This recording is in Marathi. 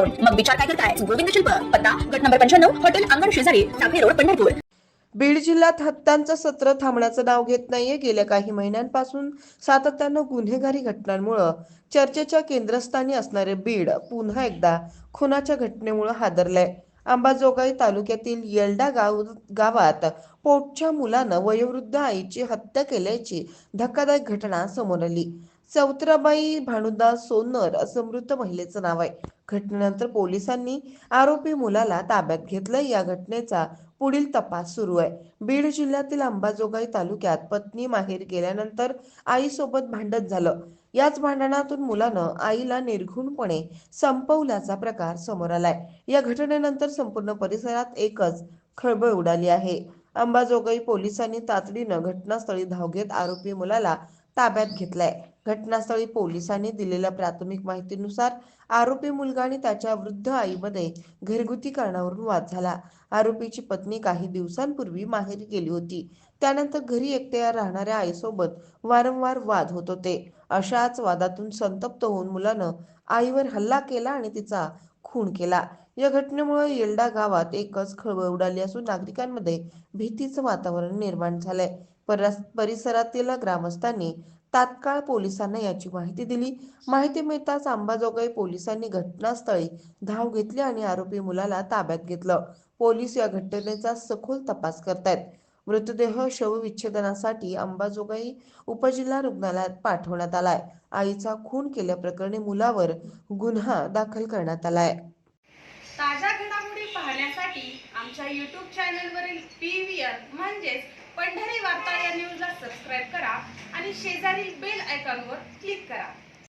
मग विचार काय करताय? गोविंद शिल्प पत्ता गट नंबर पंच्याण्णव हॉटेल अंगण शेजारी टाकळी रोड पंढरपूर. बीड जिल्ह्यात हत्यांचं सत्र थांबण्याचं नाव घेत नाहीये. गेल्या काही महिन्यांपासून सातत्यानं गुन्हेगारी घटनांमुळं चर्चेच्या केंद्रस्थानी असणारे बीड पुन्हा एकदा खुनाच्या घटनेमुळे हादरलंय. अंबाजोगाई तालुक्यातील येल्डा गाव गावात पोटच्या मुलानं वयोवृद्ध आईची हत्या केल्याची धक्कादायक घटना समोर आली. चौत्राबाई भानुदास सोनर असं मृत महिलेचं नाव आहे. घटनेनंतर पोलिसांनी आरोपी मुलाला ताब्यात घेतलं. या घटनेचा पुढील तपास सुरू आहे. बीड जिल्ह्यातील अंबाजोगाई तालुक्यात पत्नी माहेर गेल्यानंतर आईसोबत भांडण झालं. याच भांडणातून मुलानं आईला निर्घुणपणे संपवल्याचा प्रकार समोर आलाय. या घटनेनंतर संपूर्ण परिसरात एकच खळबळ उडाली आहे. अंबाजोगाई पोलिसांनी तातडीनं घटनास्थळी धाव घेत आरोपी मुलाला ताब्यात घेतलाय. घटनास्थळी पोलिसांनी दिलेल्या प्राथमिक माहितीनुसार आरोपी मुलगा आणि त्याच्या वृद्ध आईमध्ये घरगुती कारणावरून वाद झाला. आरोपीची पत्नी काही दिवसांपूर्वी माहेरी गेली होती. त्यानंतर घरी एकट्या राहणाऱ्या आईसोबत वारंवार वाद होत होते. अशाच वादातून संतप्त होऊन मुलानं आईवर हल्ला केला आणि तिचा खून केला. या घटनेमुळे येल्डा गावात एकच खळबळ उडाली असून नागरिकांमध्ये भीतीचं वातावरण निर्माण झालंय. परिसरातील ग्रामस्थांनी तात्काळ पोलिसांना याची माहिती दिली. माहिती मिळताच अंबाजोगाई पोलिसांनी घटनास्थळी धाव घेतली आणि आरोपी मुलाला ताब्यात घेतलं. पोलीस या घटनेचा सखोल तपास करतायत. मृतदेह शवविच्छेदनासाठी अंबाजोगाई उपजिल्हा रुग्णालयात पाठवण्यात आलाय. आईचा खून केल्याप्रकरणी मुलावर गुन्हा दाखल करण्यात आलाय. ताज्या घडामोडी पाहण्यासाठी आमच्या यूट्यूब चॅनलवरील पी व्ही आर म्हणजेच पंढरी वार्ता या न्यूजला सबस्क्राईब करा आणि शेजारील बेल आयकॉनवर क्लिक करा.